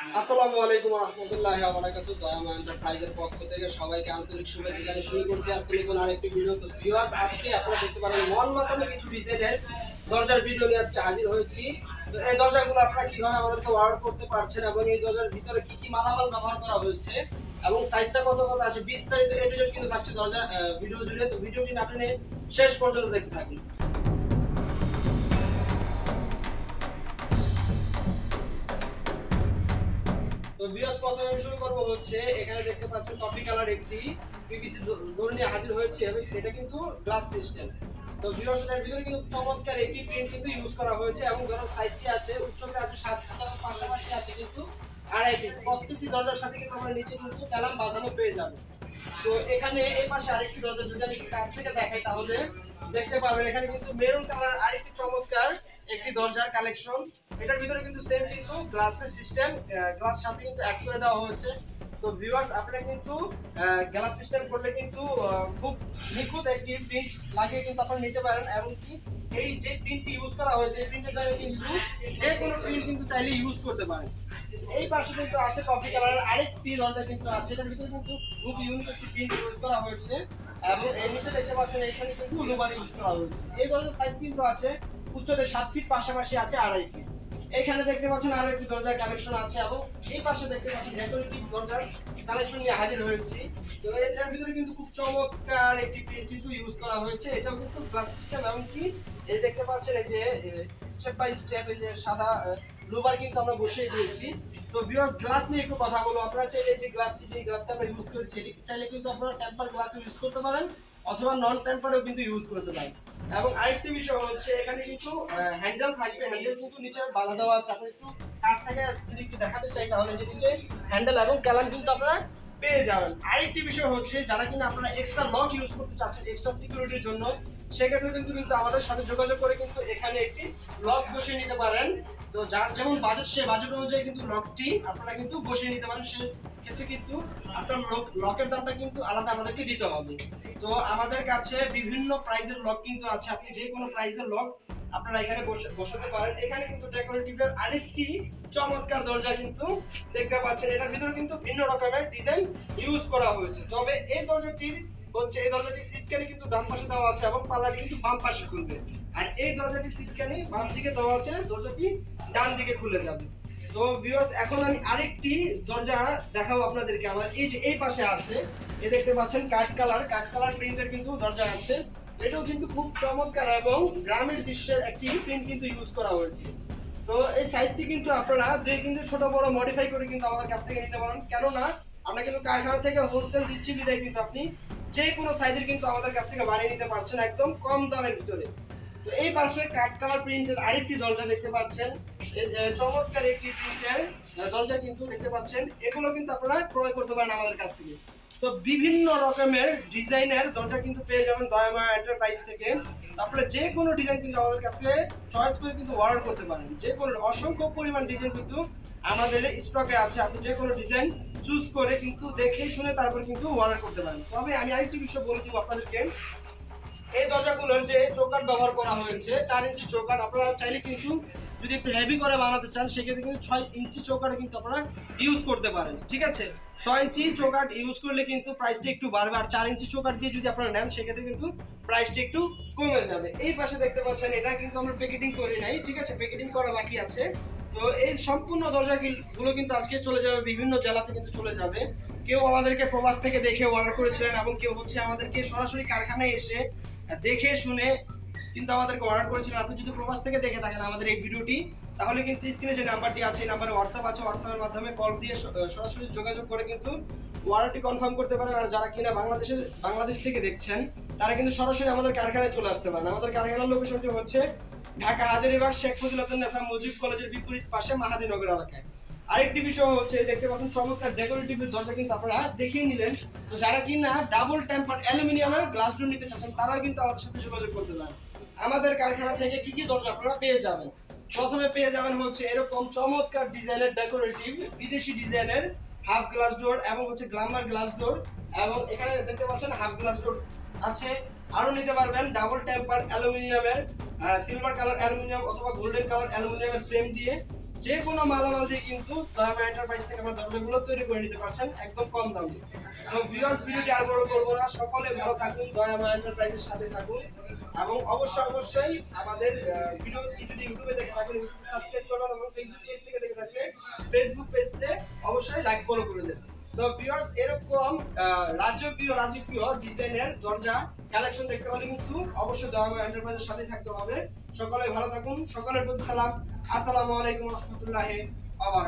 আসসালামু আলাইকুম রহমতুল্লাহি ওয়া বারাকাতুহু। দয়ামা এন্টারপ্রাইজের পক্ষ থেকে সবাইকে আন্তরিক শুভেচ্ছা জানিয়ে শুরু করছি আজকে নতুন আরেকটি ভিডিও তো ভিউয়ার্স আজকে আপনারা দেখতে পারেন মন মাতানো কিছু ডিজাইনের দরজার ভিডিও নিয়ে আজকে হাজির হয়েছি। তো এই দরজাগুলো আপনারা কীভাবে আমাদেরকে অর্ডার করতে পারছেন এবং এই দরজার ভিতরে কি কি মালামাল ব্যবহার করা হয়েছে এবং সাইজটা কত কত আছে বিস্তারিত এ কিন্তু থাকছে ভিডিও জুড়ে। তো ভিডিওটি না শেষ পর্যন্ত দেখতে থাকুন। তো ভিউয়ার্স, প্রথমে আমি শুরু করব হচ্ছে, এখানে দেখতে পাচ্ছেন কফি কালার একটি হাজির হয়েছে এটা কিন্তু গ্লাস সিস্টেম তো ভিতরে কিন্তু চমৎকার একটি প্রিন্ট কিন্তু ইউজ করা হয়েছে এবং দরজার সাইজটি আছে, উচ্চতা আছে সাত পাশাপাশি আছে কিন্তু আড়াই ফিট প্রত্যেকটি দরজার সাথে কিন্তু আমরা নিচে কিন্তু কালাম বাঁধানো পেয়ে যাবে। তো এখানে এই পাশে আরেকটি দরজা যদি আমি কাছ থেকে দেখাই, তাহলে দেখতে পাবেন এখানে কিন্তু মেরুন কালার আরেকটি চমৎকার একটি দরজার কালেকশন এটার ভিতরে কিন্তু সেম কিন্তু গ্লাসের সিস্টেম গ্লাস সাথে কিন্তু অ্যাড করে দেওয়া হয়েছে। তো ভিউয়ার্স আপনারা কিন্তু গ্লাস সিস্টেম করলে কিন্তু খুব নিখুঁত একটি প্রিন্ট লাগিয়ে কিন্তু আপনারা নিতে পারেন। এমনকি এই যে প্রিন্টটি ইউজ করা হয়েছে, এই প্রিন্টের জায়গায় কিন্তু যে কোনো প্রিন্ট কিন্তু চাইলে ইউজ করতে পারেন। এই পাশে কিন্তু আছে কফি কালারের আরেকটি দরজা কিন্তু আছে। এটার ভিতরে কিন্তু খুব ইউনিক একটি প্রিন্ট ইউজ করা হয়েছে। এবং এর নিচে দেখতে পাচ্ছেন, এখানে কিন্তু লুবার ইউজ করা হয়েছে। এই দরজার সাইজ কিন্তু আছে, উচ্চতায় সাত ফিট পাশাপাশি আছে আড়াই ফিট এখানে দেখতে পাচ্ছেন আরও একটি দরজার কালেকশন আছে এবং এই পাশে দেখতে পাচ্ছেন ডেকোরেটিভ দরজার কালেকশন নিয়ে হাজির হয়েছি। তো এটার ভিতরে কিন্তু খুব চমৎকার একটি কিন্তু ইউজ করা হয়েছে। এটাও কিন্তু গ্লাস সিস্টেম এবং কি এই দেখতে পাচ্ছেন এই যে স্টেপ বাই স্টেপ এই যে সাদা লোবার কিন্তু আমরা বসিয়ে দিয়েছি। তো ভিউয়ার্স গ্লাস নিয়ে একটু কথা বলব। আপনারা চাইলে যে গ্লাসটি যে গ্লাসটা আমরা ইউজ করেছি, এটি চাইলে কিন্তু আপনারা টেম্পার গ্লাস ইউজ করতে পারেন। অথবা নন টেম্পারেও কিন্তু ইউজ করতে পারেন। এবং আরেকটি বিষয় হচ্ছে, এখানে কিন্তু হ্যান্ডেল থাকবে। হ্যান্ডেল কিন্তু নিচে বাধা দেওয়া আছে। আপনি একটু কাছ থেকে যদি একটু দেখাতে চাই, তাহলে যে নিচে হ্যান্ডেল এবং ক্যালাম কিন্তু আপনারা পেয়ে যাবেন। আরেকটি বিষয় হচ্ছে, যারা কিনা আপনারা এক্সট্রা লক ইউজ করতে চাচ্ছেন এক্সট্রা সিকিউরিটির জন্য, সেক্ষেত্রে কিন্তু কিন্তু আমাদের সাথে যোগাযোগ করে কিন্তু এখানে একটি লক বসিয়ে নিতে পারেন। তো যার যেমন বাজেট সে বাজেট অনুযায়ী কিন্তু লকটি আপনারা কিন্তু বসিয়ে নিতে পারেন। সে ক্ষেত্রে কিন্তু আপনার লক লকের দামটা কিন্তু আলাদা আমাদেরকে দিতে হবে। তো আমাদের কাছে বিভিন্ন প্রাইজের লক কিন্তু আছে। আপনি যে কোনো প্রাইজের লক আপনারা এখানে বসাতে পারেন। এখানে কিন্তু ডেকোরেটিভের আরেকটি চমৎকার দরজা কিন্তু দেখতে পাচ্ছেন। এটার ভিতরে কিন্তু ভিন্ন রকমের ডিজাইন ইউজ করা হয়েছে। তবে এই দরজাটির হচ্ছে, এই দরজাটি সিটকানি কিন্তু ডান পাশে দেওয়া আছে এবং পাল্লাটি কিন্তু বাম পাশে খুলবে। আর এই দরজাটি সিটকানি বাম দিকে দেওয়া আছে, দরজাটি ডান দিকে খুলে যাবে। তো ভিউয়ার্স এখন আমি আরেকটি দরজা দেখাবো আপনাদেরকে। আমার এই যে এই পাশে আছে, এ দেখতে পাচ্ছেন কাঠ কালার। কাঠ কালার প্রিন্টের কিন্তু দরজা আছে। এটাও কিন্তু খুব চমৎকার এবং গ্রামের দৃশ্যের একটি প্রিন্ট কিন্তু ইউজ করা হয়েছে। তো এই সাইজটি কিন্তু আপনারা যে কিন্তু ছোট বড় মডিফাই করে কিন্তু আমাদের কাছ থেকে নিতে পারেন। কেননা আমরা কিন্তু কারখানা থেকে হোলসেল দিচ্ছি বিদায় কিন্তু আপনি যে কোনো সাইজের কিন্তু আমাদের কাছ থেকে বানিয়ে নিতে পারছেন একদম কম দামের ভিতরে। তো এই পাশে কাঠ কালার প্রিন্টের আরেকটি দরজা দেখতে পাচ্ছেন। চমৎকার একটি প্রিন্টের দরজা কিন্তু দেখতে পাচ্ছেন। এগুলো কিন্তু আপনারা ক্রয় করতে পারেন আমাদের কাছ থেকে। তো বিভিন্ন রকমের ডিজাইনের দরজা কিন্তু পেয়ে যাবেন দয়ামা এন্টারপ্রাইজ থেকে। তারপরে যে কোনো ডিজাইন কিন্তু আমাদের কাছ চয়েস করে কিন্তু অর্ডার করতে পারেন। যে কোনো, অসংখ্য পরিমাণ ডিজাইন কিন্তু আমাদের স্টকে আছে। আপনি যে কোনো ডিজাইন চুজ করে কিন্তু দেখে শুনে তারপর কিন্তু অর্ডার করতে পারেন। তবে আমি আরেকটি বিষয় বলে দিব আপনাদেরকে। এই দরজাগুলোর যে চৌকাট ব্যবহার করা হয়েছে, চার ইঞ্চি চৌকাট আপনারা চাইলে কিন্তু যদি একটু হেভি করে বানাতে চান, সেক্ষেত্রে কিন্তু ছয় ইঞ্চি চৌকাট কিন্তু আপনারা ইউজ করতে পারেন, ঠিক আছে? ছয় ইঞ্চি চৌকাট ইউজ করলে কিন্তু প্রাইসটা একটু বাড়বে, আর চার ইঞ্চি চৌকাট দিয়ে যদি আপনারা নেন, সেক্ষেত্রে কিন্তু প্রাইসটা একটু কমে যাবে। এই পাশে দেখতে পাচ্ছেন, এটা কিন্তু আমরা প্যাকেটিং করি নাই, ঠিক আছে? প্যাকেটিং করা বাকি আছে। তো এই সম্পূর্ণ দরজাগুলো কিন্তু আজকে চলে যাবে, বিভিন্ন জেলাতে কিন্তু চলে যাবে। কেউ আমাদেরকে প্রবাস থেকে দেখে অর্ডার করেছিলেন, এবং কেউ হচ্ছে আমাদেরকে সরাসরি কারখানায় এসে দেখে শুনে কিন্তু আমাদেরকে অর্ডার করেছিলেন আপনি যদি প্রবাস থেকে দেখে থাকেন আমাদের এই ভিডিওটি, তাহলে কিন্তু স্ক্রিনে যে নাম্বারটি আছে, এই নাম্বারে হোয়াটসঅ্যাপ আছে হোয়াটসঅ্যাপের মাধ্যমে কল দিয়ে সরাসরি যোগাযোগ করে কিন্তু অর্ডারটি কনফার্ম করতে পারেন। আর যারা কিনা বাংলাদেশের, বাংলাদেশ থেকে দেখছেন, তারা কিন্তু সরাসরি আমাদের কারখানায় চলে আসতে পারেন। আমাদের কারখানার লোকেশনটি হচ্ছে ঢাকা, হাজারিবাগ, শেখ ফজিলাতুন নেসা মুজিব কলেজের বিপরীত পাশে মাহাদিনগর এলাকায়। আরেকটি বিষয় হচ্ছে, দেখতে পাচ্ছেন চমৎকার ডেকোরেটিভ দরজা কিন্তু আপনারা দেখিয়ে নিলেন। তো যারা কিনা ডাবল টেম্পার অ্যালুমিনিয়ামের গ্লাস ডোর নিতে চাচ্ছেন তারা কিন্তু আমাদের সাথে যোগাযোগ করতে পারেন। আমাদের কারখানা থেকে কি কি দরজা আপনারা পেয়ে যাবেন? প্রথমে পেয়ে যাবেন হচ্ছে এরকম চমৎকার ডিজাইনের ডেকোরেটিভ বিদেশি ডিজাইনের হাফ গ্লাস ডোর এবং হচ্ছে গ্লামার গ্লাস ডোর এবং এখানে দেখতে পাচ্ছেন হাফ গ্লাস ডোর আছে। আরও নিতে পারবেন ডাবল টেম্পার অ্যালুমিনিয়ামের সিলভার কালার অ্যালুমিনিয়াম অথবা গোল্ডেন কালার অ্যালুমিনিয়ামের ফ্রেম দিয়ে। যে কোনো মালামাল দিয়ে কিন্তু দয়ামা এন্টারপ্রাইজ থেকে আমার ব্যবসাগুলো তৈরি করে নিতে পারছেন একদম কম দামে। তো ভিউয়ার্স ভিডিওটি আর বড় করব না। সকলে ভালো থাকুন দয়ামা এন্টারপ্রাইজের সাথে থাকুন এবং অবশ্যই অবশ্যই আমাদের ভিডিও যদি ইউটিউবে দেখে থাকেন ইউটিউবে সাবস্ক্রাইব করবেন এবং ফেসবুক পেজ থেকে দেখে থাকলে ফেসবুক পেজে অবশ্যই লাইক ফলো করে দেন তো ভিউয়ার্স এরকম রাজকীয় রাজকীয় ডিজাইনের দরজা কালেকশন দেখতে হলে কিন্তু অবশ্যই দয়ামা এন্টারপ্রাইজের সাথে থাকতে হবে। সকলে ভালো থাকুন, সকলের প্রতি সালাম। আসসালামু আলাইকুম রহমতুল্লাহ আবার